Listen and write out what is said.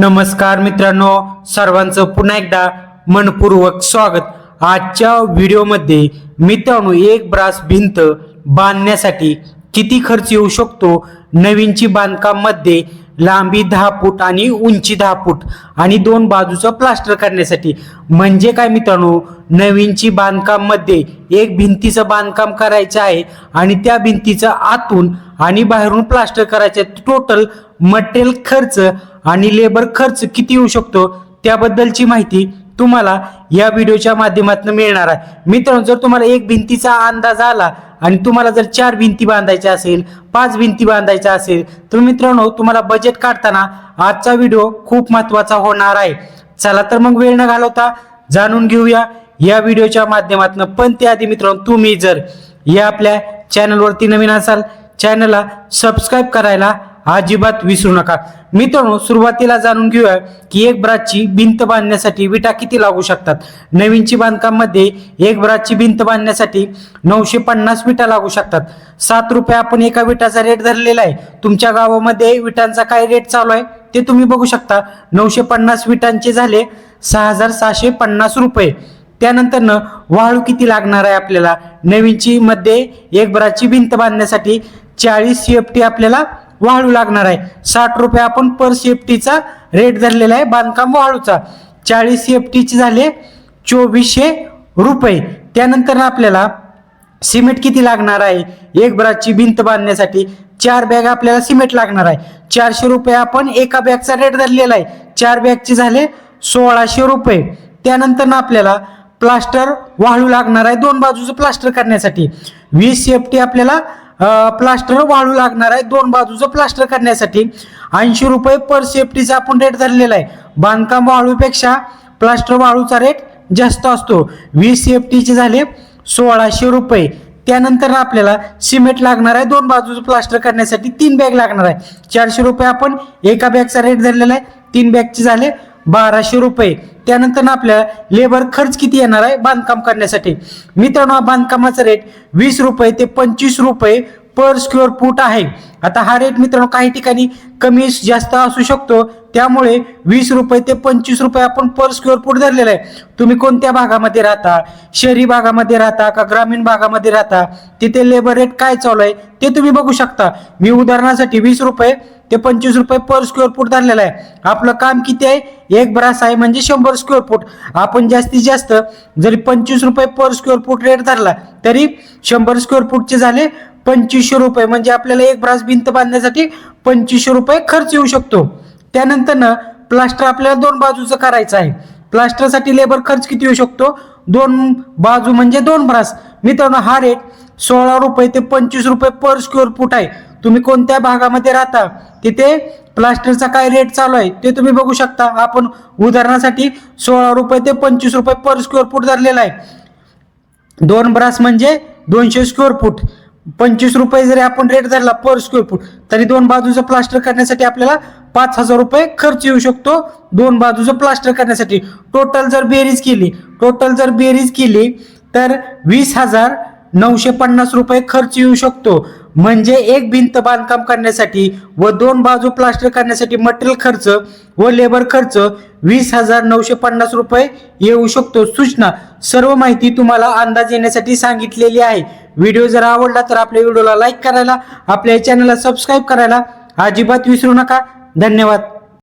नमस्कार मित्रांनो सर्वांचं पुन्हा एकदा मनपूर्वक स्वागत. आजच्या व्हिडिओमध्ये मित्रांनो एक ब्रास भिंत बांधण्यासाठी किती खर्च येऊ शकतो? नवीनची बांधकाममध्ये लांबी दहा फूट आणि उंची दहा फूट आणि दोन बाजूचं प्लास्टर करण्यासाठी. म्हणजे काय मित्रांनो नवीनची बांधकाममध्ये एक भिंतीचं बांधकाम करायचं आहे आणि त्या भिंतीचं आतून आणि बाहेरून प्लास्टर करायचं टोटल मटेरियल खर्च आणि लेबर खर्च किती येऊ शकतो त्याबद्दलची माहिती तुम्हाला या व्हिडिओच्या माध्यमातून मिळणार आहे. मित्रांनो जर तुम्हाला एक भिंतीचा अंदाज आला आणि तुम्हाला जर चार भिंती बांधायच्या असेल पाच भिंती बांधायच्या असेल तर मित्रांनो तुम्हाला बजेट काढताना आजचा व्हिडिओ खूप महत्त्वाचा होणार आहे. चला तर मग वेळ न घालवता जाणून घेऊया या व्हिडिओच्या माध्यमातून. पण त्याआधी मित्रांनो तुम्ही जर या आपल्या चॅनलवरती नवीन असाल चॅनलला सबस्क्राईब करायला अजिबात विसरू नका. मित्रांनो सुरुवातीला जाणून घेऊया की एक ब्राची भिंत बांधण्यासाठी विटा किती लागू शकतात. नवीनची बांधकाममध्ये एक ब्राची भिंत बांधण्यासाठी नऊशे पन्नास विटा लागू शकतात. सात रुपये आपण एका विटाचा रेट धरलेला आहे. तुमच्या गावामध्ये विटांचा काय रेट चालू आहे ते तुम्ही बघू शकता. नऊशे पन्नास विटांचे झाले सहा हजार सहाशे पन्नास रुपये. त्यानंतर वाळू किती लागणार आहे आपल्याला? नवीनची मध्ये एक ब्राची भिंत बांधण्यासाठी चाळीस सी आपल्याला वाळू लागणार आहे. साठ रुपये आपण पर सेफ्टीचा रेट धरलेला आहे बांधकाम वाळूचा. चाळीस सेफ्टीचे झाले चोवीसशे रुपये. त्यानंतर आपल्याला सिमेंट किती लागणार आहे? एक ब्राची भिंत बांधण्यासाठी चार बॅग आपल्याला सिमेंट लागणार आहे. चारशे रुपये आपण एका बॅगचा रेट धरलेला आहे. चार बॅगचे झाले सोळाशे रुपये. त्यानंतर ना आपल्याला प्लास्टर वाळू लागणार आहे दोन बाजूचं प्लास्टर करण्यासाठी. वीस सेफ्टी आपल्याला प्लास्टर वाळू लागणार आहे. दोन बाजूचं प्लास्टर करण्यासाठी. ऐंशी रुपये पर सेफ्टीचा आपण रेट धरलेला आहे. बांधकाम वाळूपेक्षा प्लास्टर वाळूचा रेट जास्त असतो. वीस सेफ्टीचे झाले सोळाशे रुपये. त्यानंतर आपल्याला सिमेंट लागणार आहे. दोन बाजूचं प्लास्टर करण्यासाठी तीन बॅग लागणार आहे. चारशे रुपये आपण एका बॅगचा रेट धरलेला आहे. तीन बॅगचे झाले बाराशे रुपये. त्यानंतर आपल्या आपल्याला लेबर खर्च किती येणार आहे? बांधकाम करण्यासाठी. मित्रांनो बांधकामाचा रेट वीस रुपये ते पंचवीस रुपये पर स्क्वेअर फूट आहे. आता हा रेट मित्रांनो काही ठिकाणी कमी जास्त असू शकतो. त्यामुळे वीस रुपये ते पंचवीस रुपये आपण पर स्क्वेअर फूट धरलेला आहे. तुम्ही कोणत्या भागामध्ये राहता? शहरी भागामध्ये राहता का ग्रामीण भागामध्ये राहता? तिथे लेबर रेट काय चालू आहे? ते तुम्ही बघू शकता. मी उदाहरणासाठी वीस रुपये ते पंचवीस रुपये पर स्क्वेअर फूट धरलेला आहे. आपलं काम किती आहे? एक ब्रास आहे म्हणजे शंभर स्क्वेअर फूट आपण जास्तीत जास्त जरी पंचवीस रुपये पर स्क्वेअर फूट रेट धरला तरी शंभर स्क्वेअर फूटचे झाले पंचवीसशे रुपये. म्हणजे आपल्याला एक ब्रास भिंत बांधण्यासाठी पंचवीसशे रुपये खर्च येऊ शकतो. त्यानंतर ना प्लास्टर आपल्याला दोन बाजूचं करायचं आहे. प्लास्टरसाठी लेबर खर्च किती येऊ शकतो? दोन बाजू म्हणजे दोन ब्रास. मित्रांनो हा रेट सोळा रुपये ते पंचवीस रुपये पर स्क्वेअर फूट आहे. तुम्ही कोणत्या भागामध्ये राहता तिथे प्लास्टरचा काय रेट चालू आहे ते तुम्ही बघू शकता. आपण उदाहरणासाठी सोळा रुपये ते पंचवीस रुपये पर स्क्वेअर फूट धरलेला आहे. दोन ब्रास म्हणजे दोनशे स्क्वेअर फूट पंचवीस रुपये जरी आपण रेट धरला पर स्क्वेअर फूट तरी दोन बाजूचं प्लास्टर करण्यासाठी आपल्याला पाच हजार रुपये खर्च येऊ शकतो. दोन बाजूचं प्लास्टर करण्यासाठी. टोटल जर बेरीज केली टोटल जर बेरीज केली तर वीस हजार नऊशे पन्नास रुपये खर्च येऊ शकतो. म्हणजे एक भिंत बांधकाम करण्यासाठी व दोन बाजू प्लास्टर करण्यासाठी मटेरियल खर्च व लेबर खर्च वीस हजार नऊशे पन्नास रुपये येऊ शकतो. सूचना सर्व माहिती तुम्हाला अंदाज येण्यासाठी सांगितलेली आहे. व्हिडिओ जर आवडला तर आपल्या व्हिडिओला लाईक करायला आपल्या चॅनलला सबस्क्राईब करायला अजिबात विसरू नका. धन्यवाद.